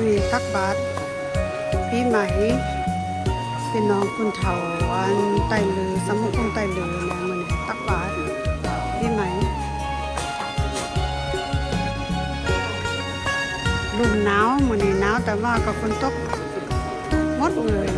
มีตักบาตรปีใหม่เป็นน้องคุณเถาอันไต่ลือสมุกงไต่ลือเนี่ยมันตักบาตรปีใหม่ลมหนาวมันนี่หนาวแต่ว่าก็ฝนตกหมดเลย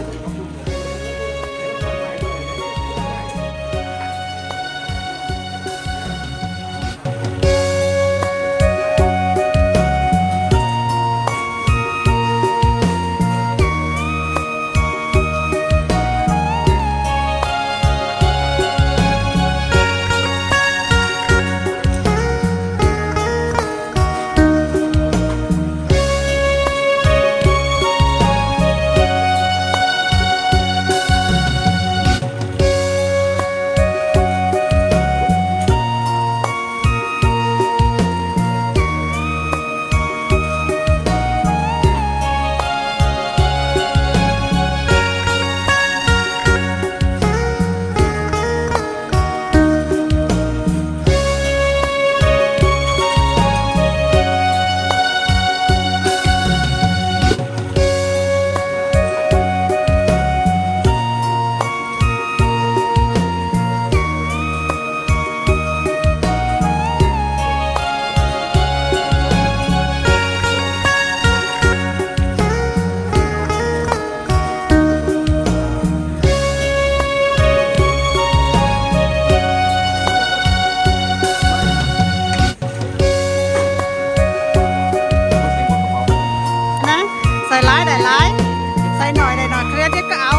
ใส่หน่อยได้หน่อยเคลียร์เดี๋ยวก็เอา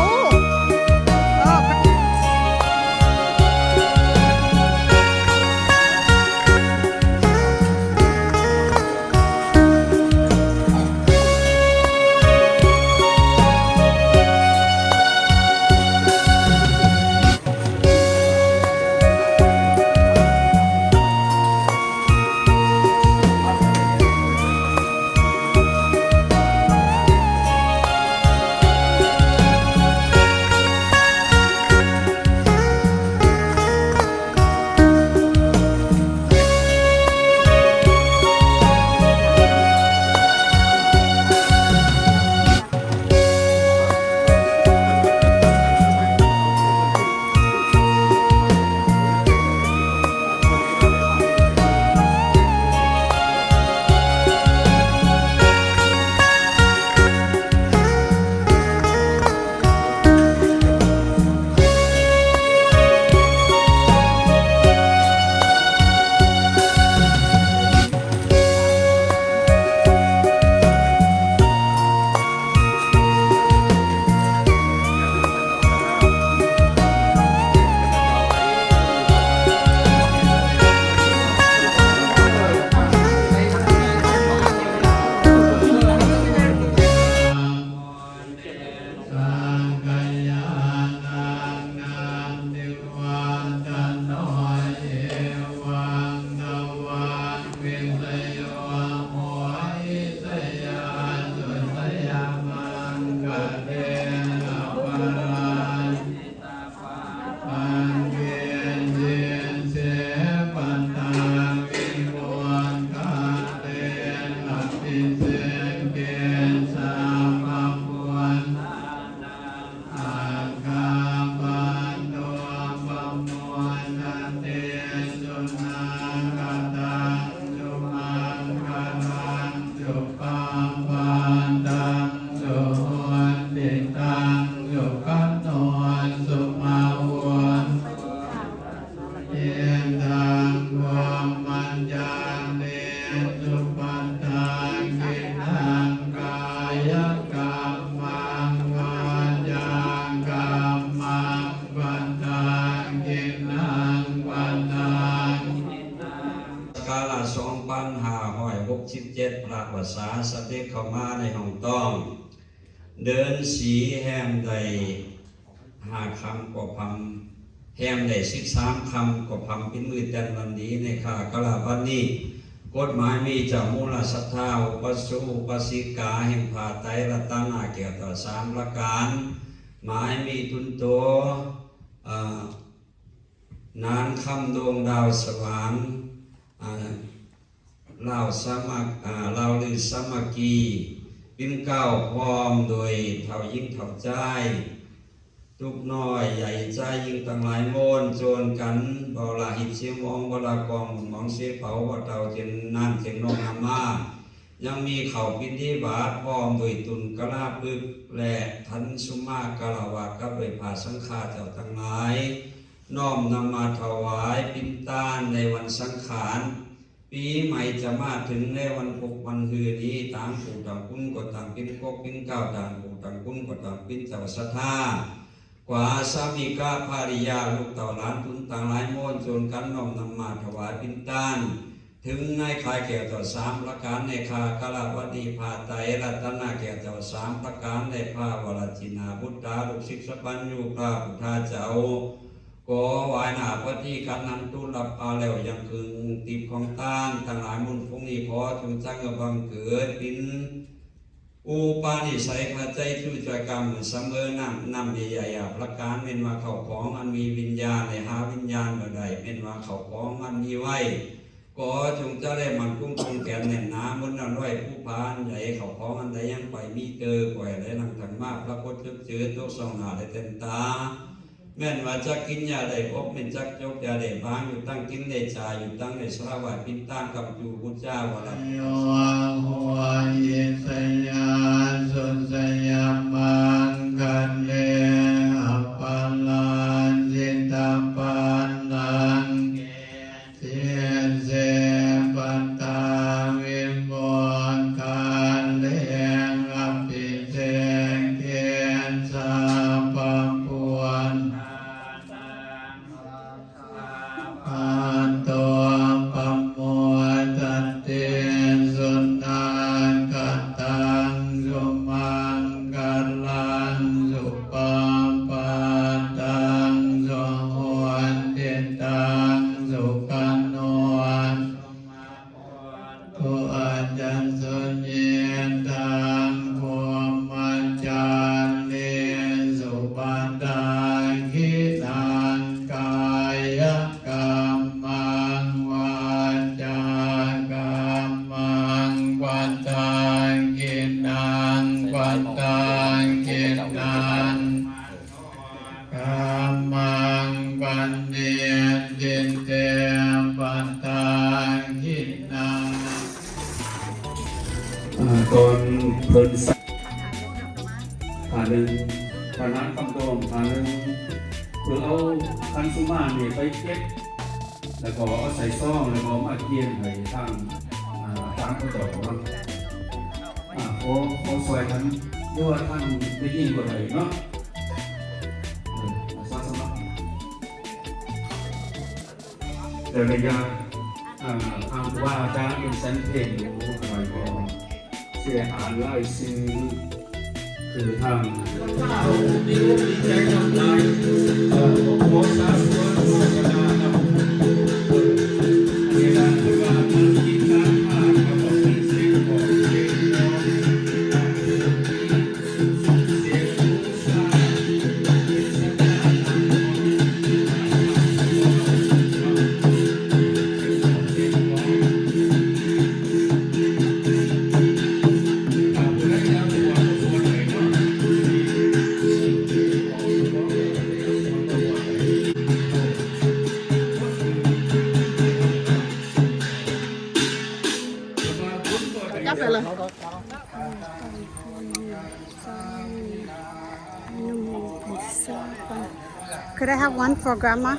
พระภาษาสติเข้ามาในห้องต้อง เดินสีแหมใดหาคำกว่าพัมแหมใดสิบสามคำกว่าพัมเป็นมือแต่นวันนี้ในข่ากลาบันนี้กฎหมายมีจากมูลสัทธาอุปสุอุปสิกาแห่งผาไตรรัตนาเกี่ยวต่อสามประการ หมายมีทุนโตนานคำดวงดาวสว่างอ่า เราสมัคอ่าเราหรือสมัคคีปินเก้าพร้อมโดยเท่ายิ่งเท่าใจทุกน้อยใหญ่ใจยิ่งตั้งหลายโมนโจนกันเบาลาหิบเสียมองเวลากองมองเสียเผาว่าเตาเทียนนั่นเสียงนองนามายังมีเข่าพินที่บาทพร้อมโดยตุนกะลาบึกและทันสุมากะลาวากับโดยผ่าสังฆาเจ้าทั้งหลาย น้อมนำมาถวายปินต้านในวันสังขาร ปีใหม่จะมาถึงในวันพุกวันฮือนี้ต่างผู้ต่างคุณก็ต่างปินกกปินเก้าต่างผู้ต่างคุณก็ต่างปินเจ้าสัทธากว่าสามีกาภาริยาลูกเต่าหลานทุนต่างหลายโมนจนกันน้อมนำมาถวายปินต้านถึงในคายแก่ต่อสามประการในคากลาวดีพาไตรัตนาแก่ต่อสามประการในพาวรจินาพุทธาลูกศิษย์สปัญญูพระพุทธาเจ้า ก็วายหนาพที่กันนั้นตุลับอาแล้วยังคึงติบของต้านทั้งหลายมุนฟงนี้พอถึงจังกับบังเกิดปินอุปาณิสัยพระใจทุจกรรมเสมอนำนำใหญ่ๆประการเป็นว่าเขาของอันมีวิญญาณในหาวิญญาณเมื่อใดเป็นว่าเขาของอันมีไว้ก็จงจะได้มันกุ้งคงแก่นแน่นหนามุนอร่อยผู้พานใหญ่เขาของอันใดยังไปมีเจอก่อยได้นังถังมากพระพุทธเจ้าตัวสองหาได้เต็มตา แม่นว่าจะกินยาใดพบเป็นจักยกยาใด้างอยู่ตั้งกินใดชาอยู่ตั้งในสระวัดพินตั้งกับอยู่พุทธเจ้าวรโยหัวยิสยา เนาะเออมาซักสมัครแต่ระยะอ่าทางว่าจะเป็นเซนเพลงอยู่หน่อยก็เสียหายไล่ซื้อคือทางนุ่มพิ ซซ่าปัน Could I have one for grandma?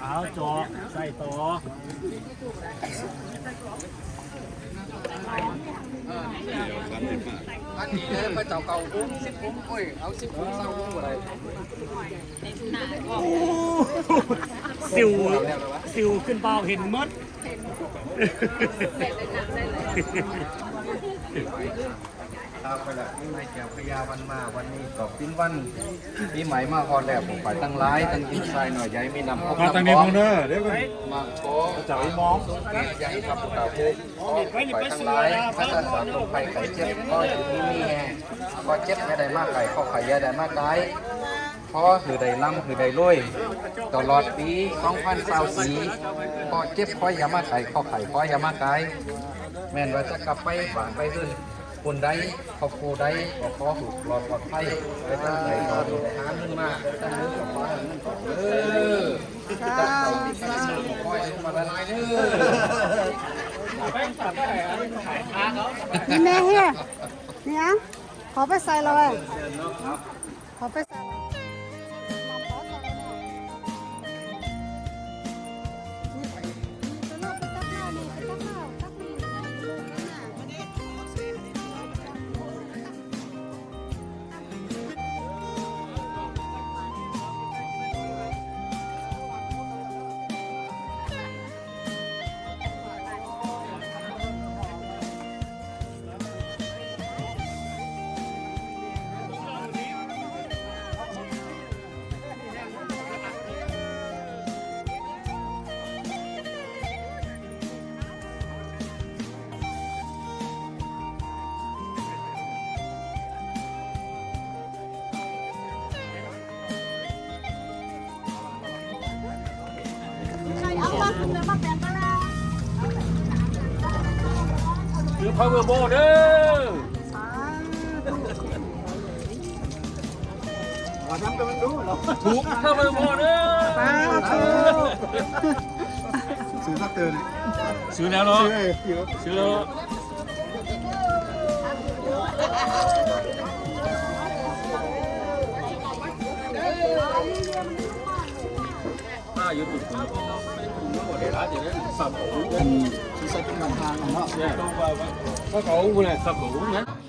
เอาจอกใส่ต่ออันนี้เลยไปเจ้าเก่าคุ้มสิบคุ้มโอ้ยเอาสิบคุ้มเศร้าคุ้มอะไรสิวสิวขึ้นเบาเห็นหมดามไปแหละนี่ไม่เกี่ยวพยาวันมาวันนี้ก็ปิ้นวันปีใหม่มาพอแล้วผมไปตั้งร้ายตั้งกินทรายหน่อยใหญ่มีนำพกมาน้ำทางนี้บพองเด้อเดี๋ยวไปมาโก้เจ้าอีมองใหญ่ครับผู้เต่าโก้ไปตั้งร้ายถ้าจะสารลงไปไข่เจ็บก็อยู่ที่นี่แฮก็เจ็บไม่ได้มากไก่ข้อไข่ยาได้มากไก่เพราะคือได้ล่ำคือได้รวยตลอดปี2024ก็เจ็บคอยยามาไก่ข้อไข่คอยยามาไก่แม่นว่าจะกลับไปบ้านไปขึ้น คนไดครอบครัวใดก็ขอถูกปลอดปลอดภัยไปตั้งใจต่อดูหาเงินมาตั้งเงินกับฟ้าเงินขอนเออจะเอาที่ข้าราชการคอยมาละลายเด้อนี่แม่เฮียนี่อะขอไปใส่เลยขอไปใส่ เลยเอามาคุณจะมาแบ่งกันแล้วคือ power boat เด้อถูก power boat เด้อป้าเธอซื้อแล้วเนาะซื้อแล้วอ่าอยู่ถูกสับหูสับเป็นทางเนาะเนี่ยถ้าเขาเนี่ยสับหูนะ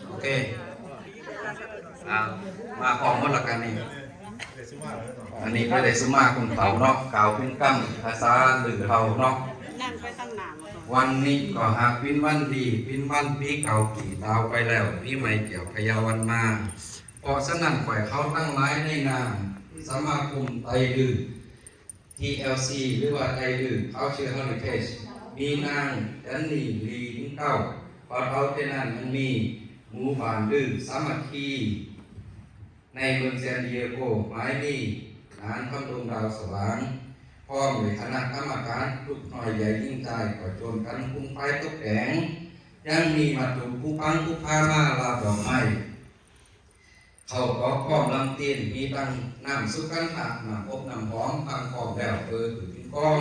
โอเคอ่ามาของหมดละกันนี่อันนี้ไม่ได้สมาคุณเผาเนาะกล่าวขึ้นกั้งภาษาหรือเฮาเนาะนั่งวันนี้ก็หากวินวันดีวินวันปีเก่ากี่ดาวไปแล้วพี่ไม่เกี่ยวพยาวันมาเพราะฉะนั้นข่อยเขาตั้งร้ายในนามสมาคมไตรดื้อ TLC หรือว่าไตรดื้อเขาชื่อ Heritage มีนางจันนี่ลีนเก้าพอเขาเท่นั้นมันมีหมู่บ้านดื้อสามัคคี ในเมืองเซนดิเอโกหมายมีฐานพระดวงดาวสว่างพร้อมด้วยคณะกรรมการทุกหน่อยใหญ่ยิ่งใจก่อโจนกันคุ้มไฟตกแดงยังมีมาถูกผู้พังผู้พามาลาดอกไม้ เขาก็ป้อมลำเตียนมีตั้งน้ำสุกันหากน้ำอบน้ำหอมตั้งกองแล้วเออคือเป็นกอง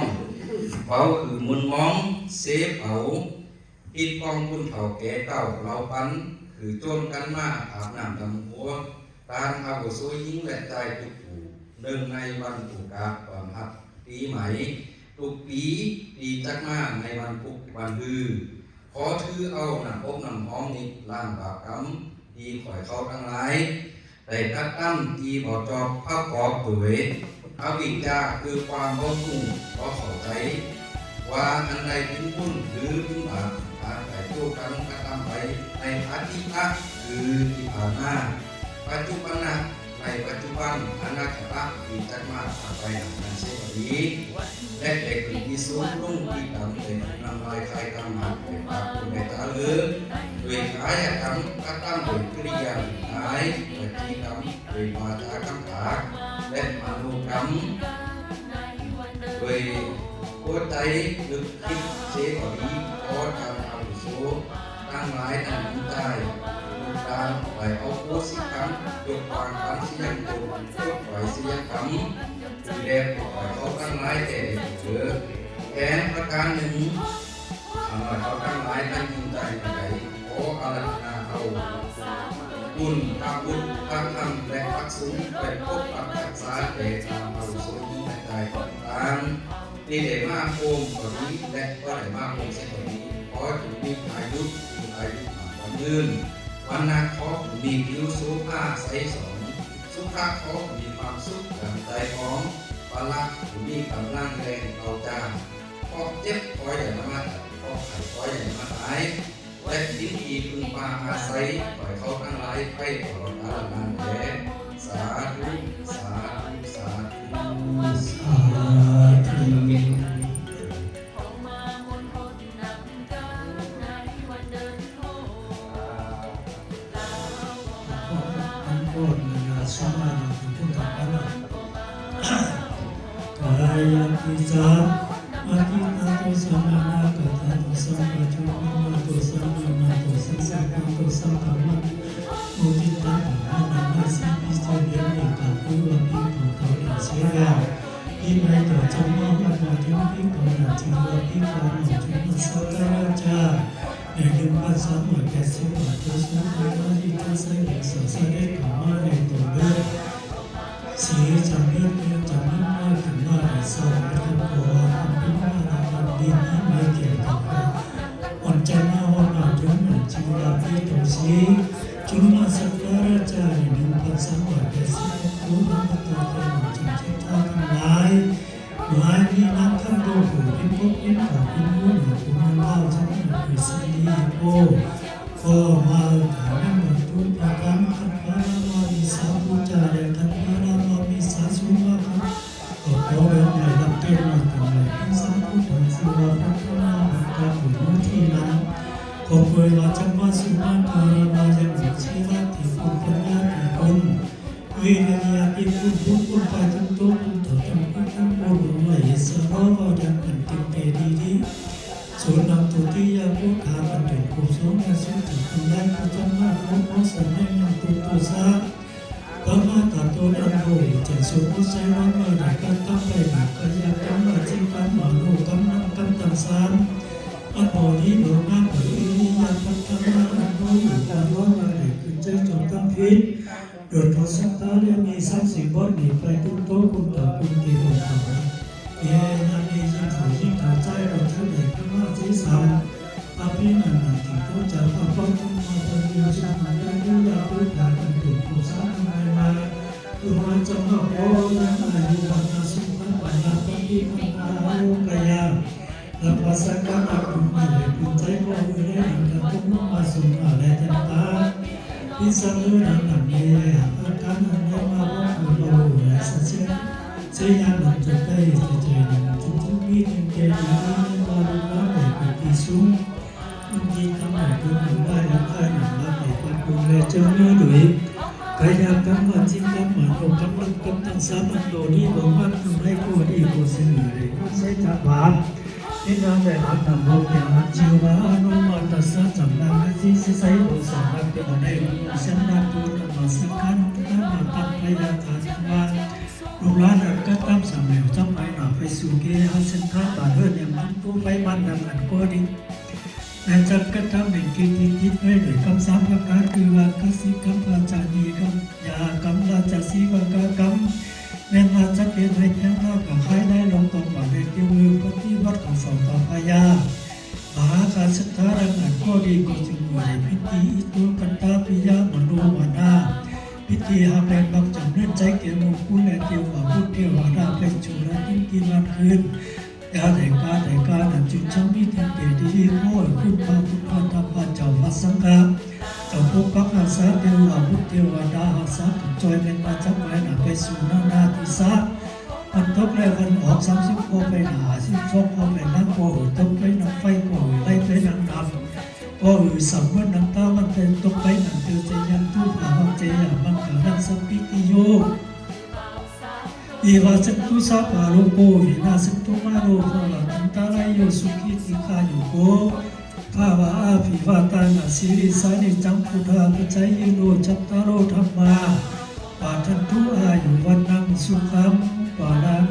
เผาคือมุนมองเสเผาปิดกองคุณเผาแก่เก่าเราปันคือโจนกันมาอาบน้ำดำหัวการอาวุโสยิ่งและใจทุกผู้เนื่องในวันผูกกาความหักปีใหม่ทุกปีปีจักมากในวันพุกวันฮือขอถือเอาหนังอกหนังห้องนี้ล้างบาปกรรมดีข่อยเขาทั้งหลาย แต่ตัดตั้งทีบอจอบพระกอบตัวเวอวิชชาคือความบ่รู้บ่เข้าใจ ว่าอันใดเป็นบุญหรือเป็นบาปทางแต่โจกันกระทำไปในอาทิตย์คือที่ผ่านมาปัจจุบันนะ ในปัจจุบันอนาคตที่จะมาต่อไปนั้นเสียดีและเด็กที่สูงรุ่งที่ทำเป็นนำลายใครทำมาเป็นปากเป็นในตาเลือด้วยกายกรรมกระทำด้วยกิริยาหายด้วยที่กรรมด้วยวาจากรรมผาและมโนกรรมด้วยหัวใจลึกคิดเสียดีขอทำเอาวุโสตั้งหลายตั้งใจารไปเอาโพสิกรรมยกวางการเสียงตัวยกไหวเสียงคำดูแลปล่อยเขาตั้งหลายแต่เถือแผนประการหนึ่งทำให้เขาตั้งหลายตั้งจิตใจใจขออารัธนาเอาบุญทำบุญทำธรรมและพักสูงไปพบกับรักษาเดชตามเอาสวยยิ่งในใจต่างที่ได้มาโคมกว่านี้และก็ได้มาโคมเสียกว่านี้ขอถึงมีอายุมีอายุมากกว่ายืน วันนาขอมีผิวสุภาพใสสองสุภาพขอมีความสุขดังใจของปลักมีกำลังแรงเอาจ้าขอเจ็บขอยอย่ามาตัดขอไข่ขออย่ามาตายและที่มีพึงพาอาศัยปล่อยเขาทั้งหลายไปตลอดกาลนานแลสาธุสาธุสาธุทั้ สมาธิพุทธะนะกายทิจาอาทิตาตุสัมมานาคตาตุสัมมาจุมาตุสัมมานาตุสัมสังฆตุสัมภะมะมุทิตาตุอานามาสิปิสเตเยนิกาปุวะปิปุตโตอิเสียาอิมัยโตจัมมามานาจุปิโกนาจิวะปิโกนาจุมัสสะราชาในเรื่องภาษาหมวดแกสิบวัตถุสมุทรมาที่ท่านใส่เอกสารเสด็จของมาในตัวเลือกสี จำเลือกเลือกจำเลือกมาถึงว่าในสองในคำโกทำเป็นว่าในคำดินที่ไม่เกี่ยวกับอ่อนใจหน้าอ่อนหน้าจนเหมือนจิวราพีตรงสีจุลมาสักการะจารย์หนึ่งภาษาหมวดแกสิบรู้นำมาตัวเองจึงเชื่อท่าทั้งหลายหลายนี้นักทั้งโลกผู้เป็นพบเป็นข่าวเป็นรู้หรือผู้มันเล่าทั้งหมดคือสีโอ้ก็มาถามหมดทุกประการ จงตั้งพิษโดยทศตาเรียมีทรัพย์สินบดหนีไปตุ้มโตกุมต่อกุมกีบุญเขาเยนามียิ่งเขายิ่งขาใจเราเท่าไหร่ก็ว่าที่สามอาภินันนันติโตจะพระพุทธมาปฏิบัติธรรมยังยุยาพุทธาอันตุกุสานัยมาตุมาจังหะโอยังอายุวันนาสุขันปัญญาปฏิปัญญาโลกยาลัพพสักกะอาคุมิเลปุจใจโมวิเรนังกะตุมมาสุมาเลจันตาพิสังเวนังนันกรนันเยมาว่าคือโลและสันันจะได้จะเจนันจุจุมีเต็มเกลียนมาลุกาในปิติสุอินดีทำให้คุณได้รับการหนังรับใความคุณและเจ้าเนื้อยกายกรรมวจิกรรมมโนกรรมกรรมทั้งสามันโลนี้บอกว่าทำให้โคดีโคเสนอเลยใช้จักรวาลที่น้ำได้รับนำโลกอย่างจิวานุมาตัสสะจำนำให้ที่สิใส่โลสารักเป็นในสันนาตูนมาสักการตั้งมาตั้าฐานว่าลูกหลานก็ตามสมัยจำไปหนาไปสู่เกหันเส้นทางบาเฮือนอย่างนั้นผู้ไปบ้านดังอันก็ดีแต่จักก็ทำเป็นกิจทิศให้ด้วยคำสามประการคือว่ากสิกรรมปาจานีกร สังฆาเจ้าพวกพักอาสาเทวาพุทธเทวดาอาสาถูกจอยเป็นมาจับไว้หนาไปสู่นานาทิสามันตกแล้วมันออกสามสิบโคไปหนาสิบสองโคไปนั่งโคหือตกไปนั่งไฟโคหือไล่ไปนั่งดำโคหือสัมวันน้ำตามันเป็นตกไปนั่งเตือใจยันทุกหามันเจียมันกานังสัมปิติโยอีวาสันตุสาปาโลโกวินาสันตุมาโลภะลันตาไลโยสุขิติกาโยโก ภาวะอาภิวาตานาสิริสานิจังพุทธาปัจจายโนจัตตารโอธรรมาปาทันทุอายุวันนังสุขัมปาลัง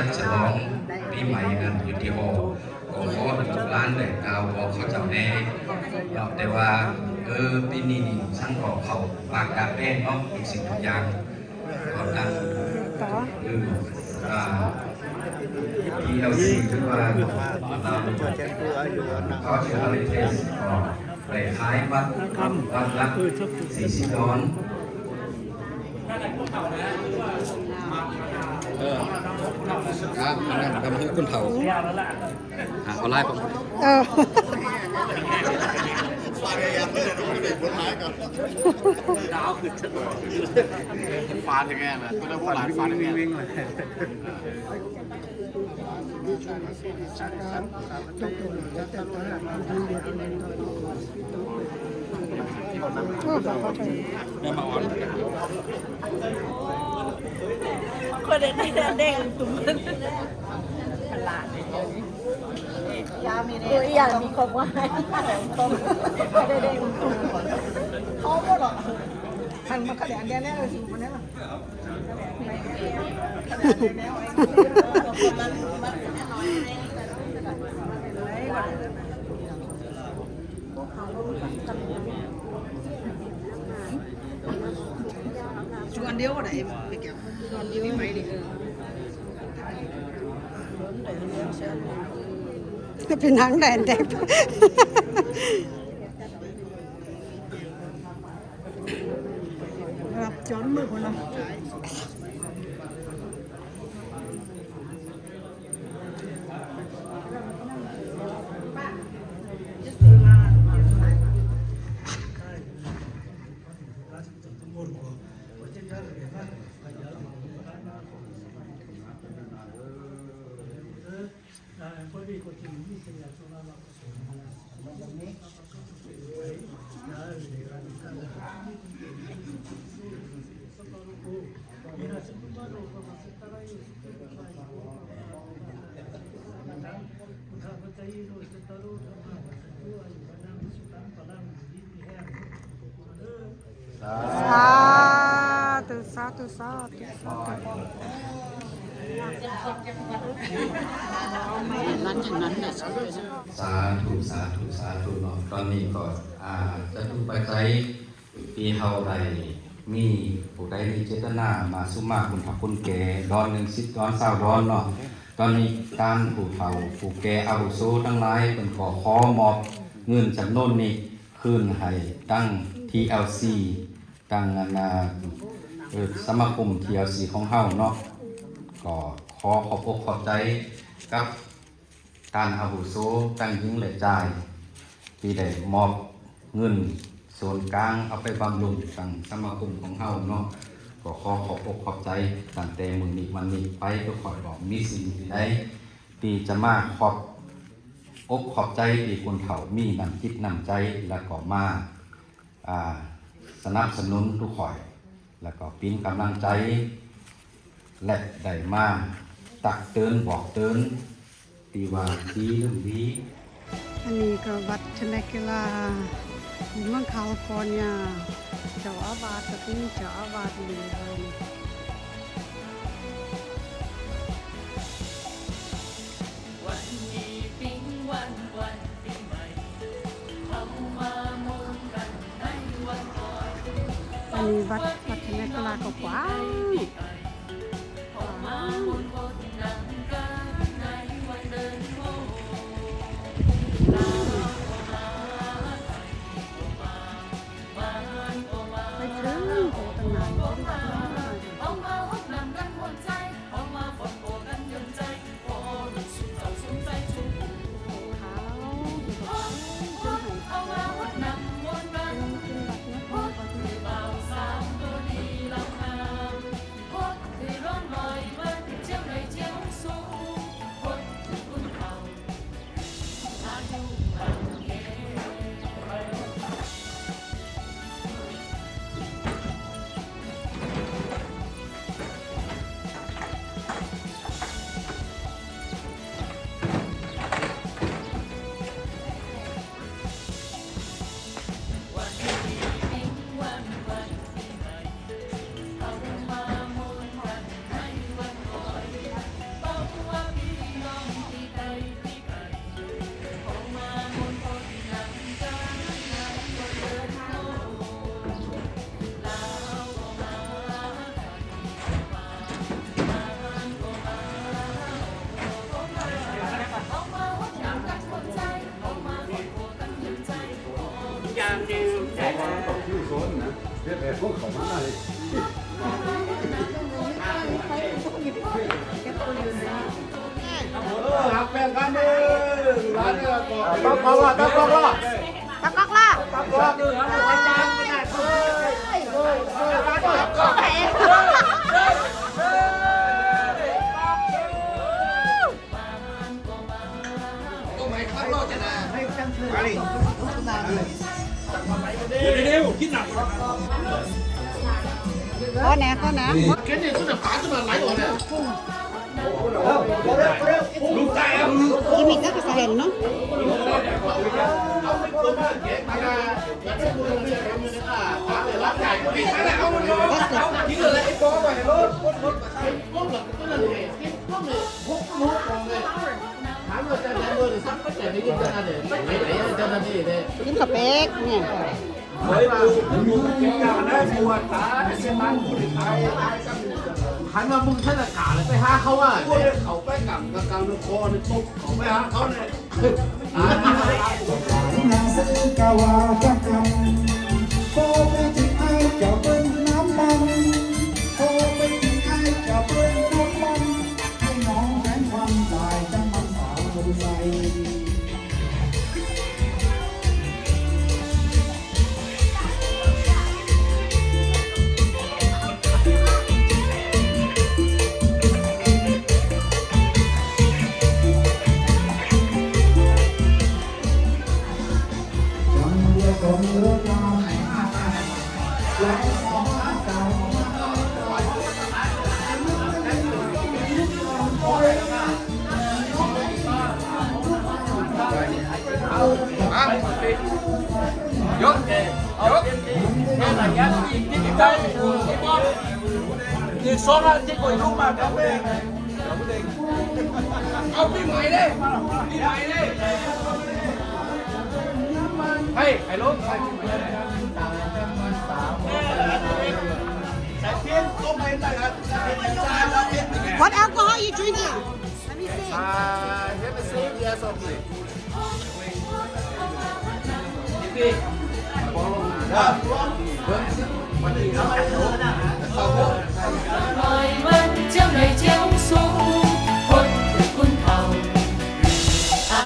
จะจัดฉลองปีใหม่กันอยู่ที่โวก็ขอทุกร้านเลยกาวบอกเขาเจ้าแน่แต่ว่าเออปีนี้นี่ช่างบอกเขาปากกาแป้งเนาะทุกสิ่งทุกอย่างก็ตั้งต่อคืออ่า PLC หรือว่าเราเขาชื่ออะไรเทสก็ไปขายวัดวัดละสี่สิบดอนครับนั่น ทำให้คุณเฒ่าเอาไล่ผมเออฟ้าถึงแง่นะก็ต้องฟ้าฟ้าถึงแง่วิ่งเลยโอ้บอกเขาเถอะ คนเด็กเด็กตุ้มพลาดยามีเนี่ยอยากมีครบว่าให้ครบไม่ได้เด็กตุ้มเขาก็หรอกทันมาขยันแน่แน่เลยสิมันนี่หรอชวน เดียวก็ได้ไปเก็บชวนเดียวไม่ดิเป็นหนังแดนเดงรับจอนมือคนละ สาธุสาธุสาธุสาธุนั้นอย่างนั้นแหละ สาธุสาธุสาธุเนาะตอนนี้ก็อ่าจะดูไปใช้ ปีเฮาใดมีผู้ใดมีเจตนามาสุมาคุณพระคุณแก่ดอนหนึ่งสิบดอนเศร้าดอนเนาะตอนนี้การผู้เฒ่าผู้แก่อาวุโสทั้งหลายเป็นขอขอมอบเงินจำนวนนี้คืนให้ตั้ง TLC ตั้งนานเออสมาคม TLC ของเฮาเนาะก็ขอขอบอกขอบใจกับการอาวุโสตั้งยิงและจ่ายที่ได้มอบเงิน ส่วนกลางเอาไปบำรุงทางสมาคมของเฮาเนาะก็ขอขอบอกขอบใจตั้งแต่มือนี้วันนี้ไปก็ขอบอกมีสิ่งใดที่จะมาขอบอกขอบใจที่คนเฒ่ามีน้ำจิตน้ำใจแล้วก็มาสนับสนุนทุกข่อย แล้วก็เป็นกำลังใจ และได้มาตักเตือนบอกเตือนตีว่าดีเรื่องดีอันนี้ก็วัดชนกลา มืองแคลิฟอร์เนียเจ้าอาวาสก็เป็นเจ้าอาวาสเลยวันนี้ปิ๊งวันวันปีใหม่เขามามุงกันในวันก่อนอันนี้วัดวัดชนกลาก็กว้างเขาม ต้องขอว่าต้องขอว่าตะกอกล่ะต้องขอว่าข้อแหนข้อแหนลูกใจอะกิมมิกก็จะเห็นเนาะกินสเป๊กเนี่ยเฮ้ยดูดูกินกันนะปวดตาเสีย มันผู้ไทยหันมามึงท่านอากาศเลยไปหาเขาว่าเขาไปกับกำกำคอเนี่ยตบเขาไปหาเขาเนี่ยนางซื้อกาวาจักกันโคไปถึงไอ้เจ้าเป็นน้ำมัน และสองเก่าอีกสองนาทีก็ยุ่ What alcohol are you drinking? Let me see. Uh, have a save, yes, okay.